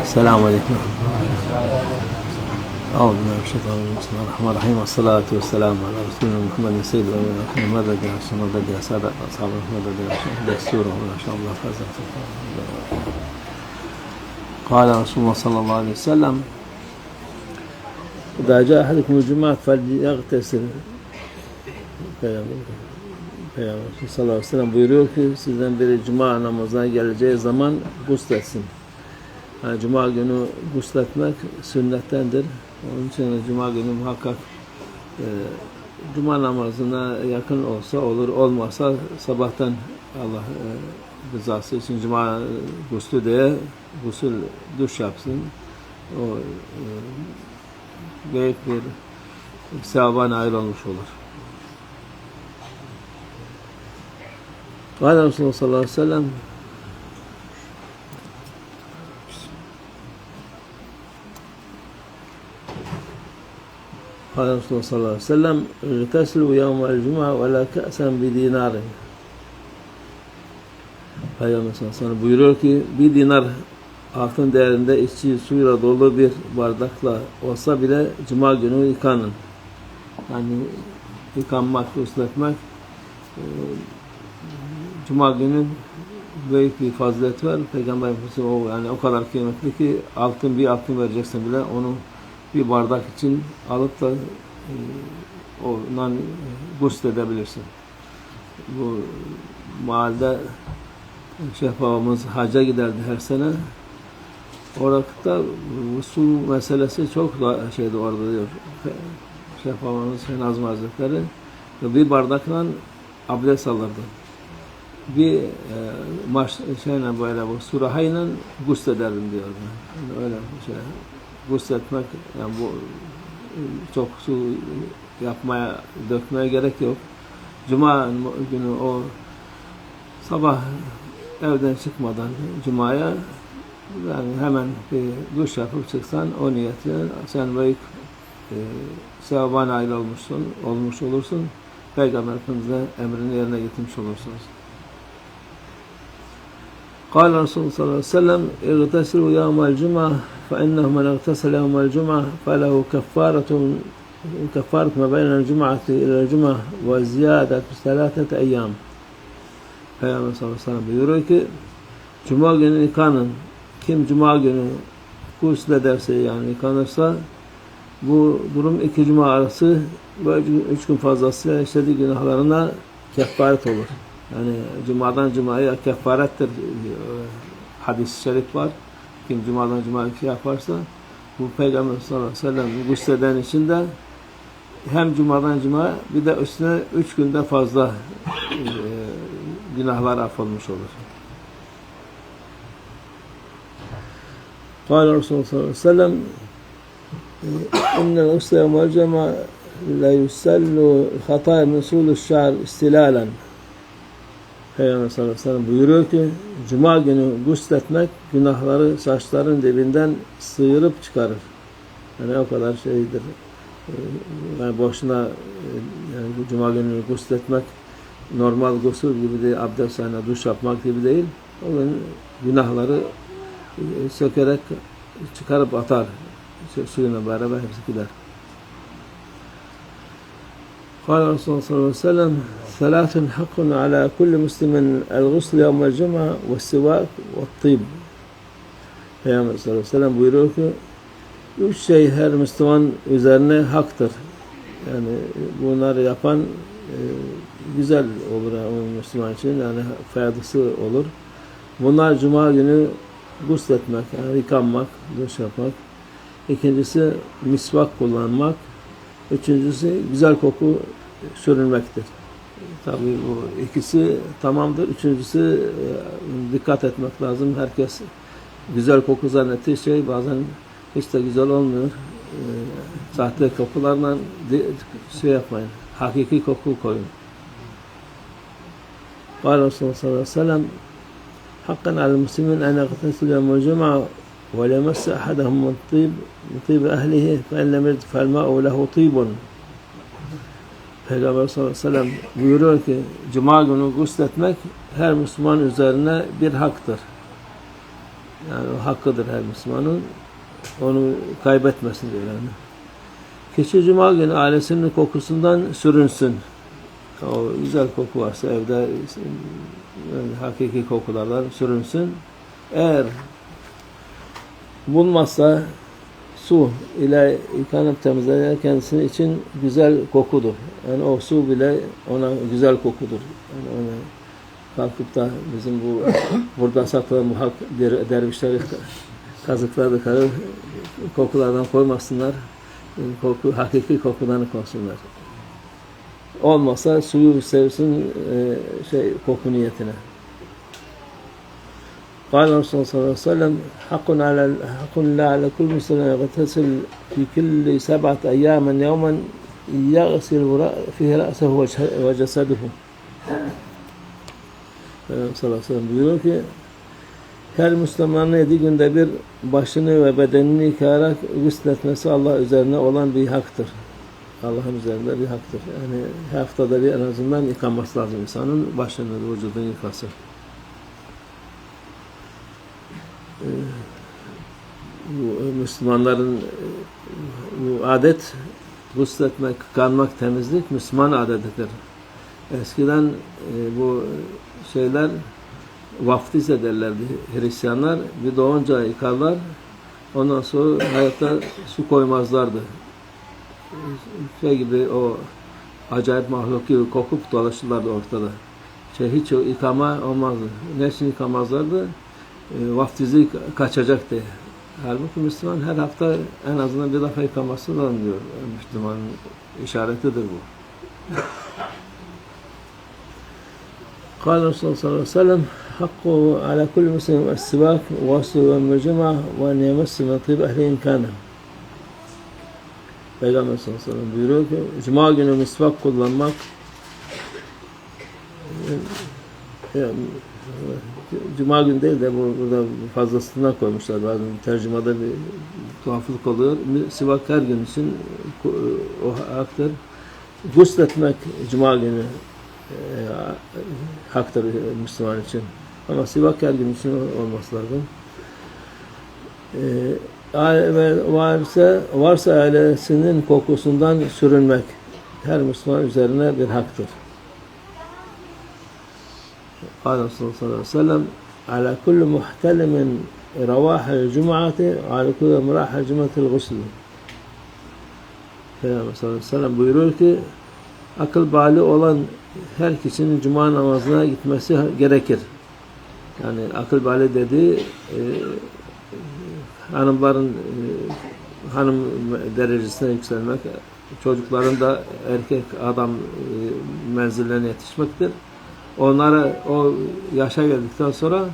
السلام عليكم أعوذ بالله من الشيطان الرجيم بسم الله الرحمن الرحيم والصلاة والسلام على رسولنا محمد سيد الأولين والآخرين مدد يا عشان مدد يا سادة أصحاب مدد يا عشان دستوره ما شاء الله فاز قال رسول الله صلى الله عليه وسلم إذا جاء أحدكم الجمعة فليغتسل Peygamber Peygamber sallallahu aleyhi ve sellem buyuruyor ki sizden biri cuma namazına geleceği zaman gusletsin. Cuma günü gusletmek sünnettendir. Onun için Cuma günü muhakkak e, Cuma namazına yakın olsa olur, olmasa sabahtan Allah e, rızası için Cuma guslü diye gusül duş yapsın. O e, büyük bir sevaba nail olmuş olur. Ve Resulullah sallallahu aleyhi ve sellem قال رسول الله صلى الله عليه وسلم اغتسلوا يوم الجمعة ولا كأسا بدينار Peygamber sallallahu aleyhi ve sellem buyuruyor ki bir dinar altın değerinde içi suyla dolu bir bardakla olsa bile cuma günü yıkanın. Yani yıkanmak, ıslatmak e, Cuma günü büyük bir fazilet var. Peygamber Efendimiz o yani o kadar kıymetli ki altın bir altın vereceksin bile onu bir bardak için alıp da e, ondan gusül edebilirsin. Bu mahallede Şeyh babamız hacca giderdi her sene. Orada su meselesi çok da şeydi orada diyor. Şeyh babamız Şeyh Nazım Hazretleri bir bardakla abdest alırdı bir e, maç şeyle böyle bu surahayla guslederdim diyor. Yani öyle şey gusletmek yani bu çok su yapmaya dökmeye gerek yok. Cuma günü o sabah evden çıkmadan cumaya yani hemen bir duş yapıp çıksan o niyetle sen büyük e, sevaba nail olmuşsun, olmuş olursun. Peygamber Efendimiz'e emrini yerine getirmiş olursunuz. قال رسول الله صلى الله عليه وسلم اغتسلوا يوم الجمعة فإنه من اغتسل يوم الجمعة فله كفارة كفارة ما بين الجمعة إلى الجمعة وزيادة ثلاثة أيام Peygamber sallallahu aleyhi ve sellem buyuruyor ki Cuma günü yıkanın. Kim Cuma günü gusül ederse yani yıkanırsa bu durum iki Cuma arası böyle üç gün fazlasıyla işlediği günahlarına kefaret olur. Yani cumadan cumaya kefarettir hadis-i şerif var. Kim cumadan cumaya şey yaparsa bu Peygamber sallallahu aleyhi ve sellem gusleden için de hem cumadan cumaya bir de üstüne üç günde fazla e, günahlar affolmuş olur. قال Resulullah sallallahu aleyhi ve sellem İnnel usle yevmel cema la yusallu hataya min sulü şa'ar istilalen Peygamber sallallahu aleyhi ve sellem buyuruyor ki Cuma günü gusletmek günahları saçların dibinden sıyırıp çıkarır. Yani o kadar şeydir. Yani boşuna yani Cuma günü gusletmek normal gusül gibi değil, abdest yani duş yapmak gibi değil. O gün günahları sökerek çıkarıp atar. Suyuna beraber hepsi gider. قال رسول الله صلى الله عليه وسلم ثلاث حق على كل مسلم الغسل يوم الجمعة والسواك والطيب Peygamber sallallahu aleyhi ve sellem buyuruyor ki üç şey her Müslüman üzerine haktır. Yani bunları yapan e, güzel olur yani Müslüman için yani faydası olur. Bunlar Cuma günü gusletmek, yani yıkanmak, duş yapmak. İkincisi misvak kullanmak. Üçüncüsü güzel koku sürünmektir. Tabii bu ikisi tamamdır. Üçüncüsü dikkat etmek lazım. Herkes güzel koku zannettiği şey bazen hiç de güzel olmuyor. E, sahte kokularla şey yapmayın. Hakiki koku koyun. قال رسول الله صلى الله عليه وسلم حقا على المسلمين أن يغتسلوا يوم الجمعة وليمس أحدهم من طيب من طيب أهله فإن لم يجد فالماء له طيب Peygamber sallallahu aleyhi ve sellem buyuruyor ki Cuma günü gusletmek her Müslüman üzerine bir haktır. Yani o hakkıdır her Müslümanın. Onu kaybetmesin diyor yani. Kişi cuma günü ailesinin kokusundan sürünsün. O güzel koku varsa evde yani hakiki kokulardan sürünsün. Eğer bulmazsa su ile yıkanıp temizlenir kendisi için güzel kokudur. Yani o su bile ona güzel kokudur. Yani ona kalkıp da bizim bu burada satılan bu hak der, dervişleri kazıkladıkları kokulardan koymasınlar. Koku, hakiki kokudan koysunlar. Olmasa suyu sevsin e, şey koku niyetine. قال الرسول صلى الله عليه وسلم حق على حق الله على كل مسلم يغتسل في كل سبعة أيام يوما يغسل فيه رأسه وجسده Peygamber sallallahu aleyhi ve sellem buyuruyor ki her Müslümanın yedi günde bir başını ve bedenini yıkayarak gusletmesi Allah üzerine olan bir haktır. Allah'ın üzerinde bir haktır. Yani haftada bir en azından yıkanması lazım insanın başını, vücudunu yıkası. Müslümanların e, bu adet gusletmek, yıkanmak, temizlik Müslüman adetidir. Eskiden e, bu şeyler vaftiz ederlerdi Hristiyanlar. Bir doğunca yıkarlar. Ondan sonra hayatta su koymazlardı. Şey gibi o acayip mahluk gibi kokup dolaşırlardı ortada. Şey hiç yıkama olmazdı. Ne için yıkamazlardı? E, vaftizi kaçacak diye. Halbuki Müslüman her hafta en azından bir defa yıkaması lazım diyor. Müslümanın işaretidir bu. قال الرسول صلى الله عليه وسلم حقه على كل مسلم السواك وغسل يوم الجمعة وأن يمس من طيب أهل إمكانه Peygamber sallallahu aleyhi ve sellem buyuruyor ki Cuma günü misvak kullanmak Cuma günü değil de bu, burada fazlasından koymuşlar. Bazen tercümada bir tuhaflık oluyor. Sivak her gün için o haktır. Gusletmek Cuma günü e, haktır Müslüman için. Ama sivak her gün için olması lazım. E, varsa, varsa ailesinin kokusundan sürünmek her Müslüman üzerine bir haktır. قال صلى الله عليه وسلم على كل محتلم رواح الجمعة وعلى كل مراح الجمعة الغسل Peygamber sallallahu aleyhi ve sellem buyuruyor ki akıl bali olan her kişinin cuma namazına gitmesi gerekir. Yani akıl bali dediği e, hanımların e, hanım derecesine yükselmek, çocukların da erkek adam e, menzillerine yetişmektir. Onlara o yaşa geldikten sonra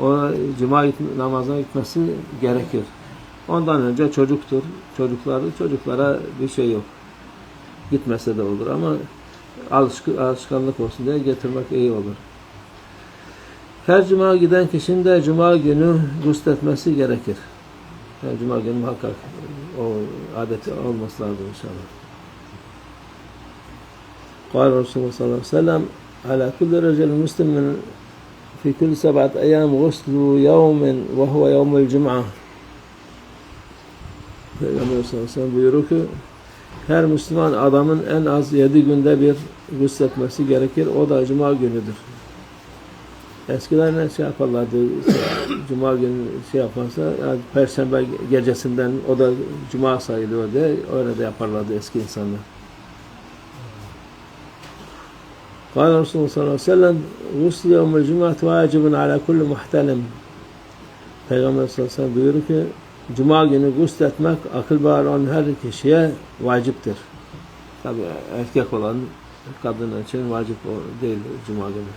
ona cuma gitme, namazına gitmesi gerekir. Ondan önce çocuktur. Çocukları çocuklara bir şey yok. Gitmese de olur ama alışkı, alışkanlık olsun diye getirmek iyi olur. Her cuma giden kişinin de cuma günü gusletmesi gerekir. Her cuma günü muhakkak o adeti olması lazım inşallah. قال Resulullah sallallahu aleyhi ve sellem على كل رجل مسلم في كل سبعة أيام غسل يوم وهو يوم الجمعة Peygamber sallallahu aleyhi ve sellem buyuruyor ki her Müslüman adamın en az yedi günde bir gusletmesi gerekir. O da Cuma günüdür. Eskiden ne şey yaparlardı? Cuma günü şey yaparsa yani Perşembe gecesinden o da Cuma sayılıyor diye öyle de yaparlardı eski insanlar. قال رسول الله صلى الله عليه وسلم غسل يوم الجمعة واجب على كل محتلم Peygamber sallallahu aleyhi ve sellem buyuruyor ki Cuma günü gusletmek akıl var olan her kişiye vaciptir. Tabi erkek olan kadın için vacip değil Cuma günü.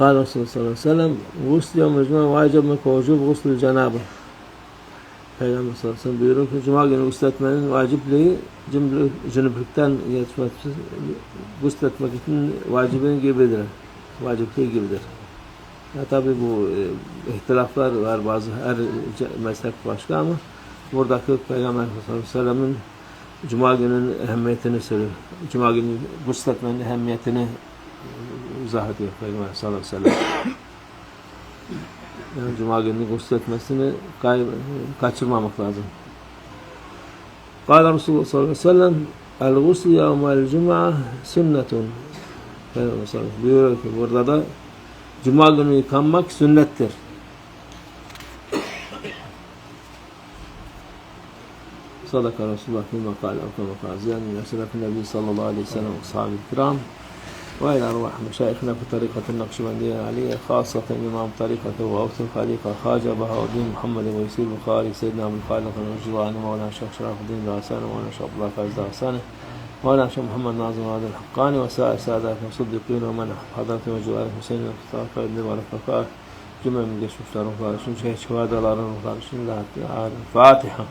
قال رسول الله صلى الله عليه وسلم غسل يوم الجمعة واجب ووجوب غسل الجنابة Peygamber sallallahu aleyhi ve sellem buyuruyor ki Cuma günü gusletmenin vacipliği cünüplükten için gusletmek için vacibin gibidir. Vacipliği gibidir. Ya tabi bu e, ihtilaflar var bazı her mezhep başka ama buradaki Peygamber sallallahu aleyhi ve sellem'in Cuma günün ehemmiyetini söylüyor. Cuma günü gusletmenin ehemmiyetini izah ediyor Peygamber sallallahu aleyhi ve sellem yani Cuma gününü gusül etmesini kaçırmamak lazım. Kâle Resulullah sallallahu aleyhi ve sellem El gusül yevmel cuma sünnetun Buyuruyor ki burada da Cuma günü yıkanmak sünnettir. Sadaka Resulullah bir makale okumak azim. Resulullah sallallahu aleyhi ve sellem sahabe-i kiram وإلى أرواح مشايخنا في طريقة النقشبندية العلية خاصة إمام طريقة وأوس الخليفة خواجة بهاء الدين محمد ويسير البخاري سيدنا أبو الخالق رضي الله عنه مولانا الشيخ شرف الدين الغساني مولانا الشيخ عبد الله فايز الغساني مولانا الشيخ محمد ناظم هذا الحقاني وسائر سادات المصدقين ومن حضرتهم وجوار Hüseyin Mustafa İbni Varafaka cümlemin geçmişlerin ruhları için şehit şehadaların ruhları için Fatiha.